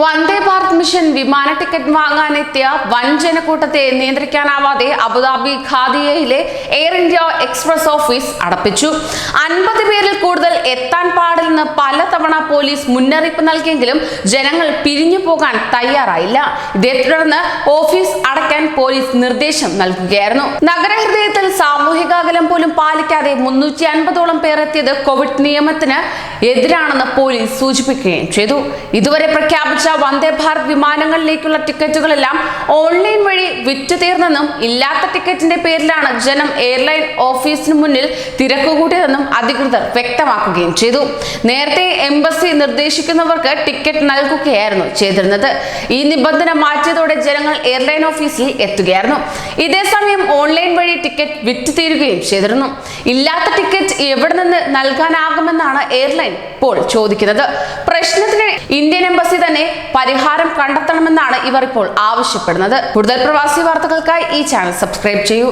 വന്ദേ Bharat mission വിമാന ticket വാങ്ങാനെത്തിയ വൻ ജനക്കൂട്ടത്തെ നിയന്ത്രിക്കാനാവാതെ അബുദാബി ഖാദിയയിലെ എയർ ഇന്ത്യ എക്സ്പ്രസ് ഓഫീസ് അടപ്പിച്ചു. അൻപത് പേരിൽ കൂടുതൽ എത്താൻ പാടില്ലെന്ന് പലതവണ പോലീസ് മുന്നറിയിപ്പ് നൽകിയെങ്കിലും ജനങ്ങൾ പിരിഞ്ഞു പോകാൻ തയ്യാറായില്ല. ഇതേ തുടർന്ന് ഓഫീസ് അടയ്ക്കാൻ പോലീസ് നിർദ്ദേശം നൽകുകയായിരുന്നു. നഗരഹൃദയത്തിൽ സാമൂഹിക അകലം പോലും പാലിക്കാതെ മുന്നൂറ്റി അൻപതോളം പേർ എത്തിയത് കോവിഡ് നിയമത്തിന് എതിരാണെന്ന് പോലീസ് സൂചിപ്പിക്കുകയും ചെയ്തു. ഇതുവരെ പ്രഖ്യാപിച്ച വന്ദേ ഭാരത് വിമാനങ്ങളിലേക്കുള്ള ടിക്കറ്റുകളെല്ലാം ഓൺലൈൻ വഴി വിറ്റു തീർന്നെന്നും ഇല്ലാത്ത ടിക്കറ്റിന്റെ പേരിലാണ് ജനം എയർലൈൻ ഓഫീസിന് മുന്നിൽ തിരക്ക് കൂട്ടിയതെന്നും അധികൃതർ വ്യക്തമാക്കുകയും ചെയ്തു. നേരത്തെ എംബസി നിർദ്ദേശിക്കുന്നവർക്ക് ടിക്കറ്റ് നൽകുകയായിരുന്നു ചെയ്തിരുന്നത്. ഈ നിബന്ധന മാറ്റിയതോടെ ജനങ്ങൾ എയർലൈൻ ഓഫീസിൽ എത്തുകയായിരുന്നു. ഇതേസമയം ഓൺലൈൻ വഴി ടിക്കറ്റ് വിറ്റു തീരുകയും ചെയ്തിരുന്നു. ഇല്ലാത്ത ടിക്കറ്റ് എവിടെ നിന്ന് നൽകാനാകുമെന്നാണ് എയർലൈൻ ഇപ്പോൾ ചോദിക്കുന്നത്. പ്രശ്നത്തിന് ഇന്ത്യൻ എംബസി തന്നെ പരിഹാരം കണ്ടെത്തണമെന്നാണ് ഇവർ ഇപ്പോൾ ആവശ്യപ്പെടുന്നത്. കൂടുതൽ പ്രവാസി വാർത്തകൾക്കായി ഈ ചാനൽ സബ്സ്ക്രൈബ് ചെയ്യൂ.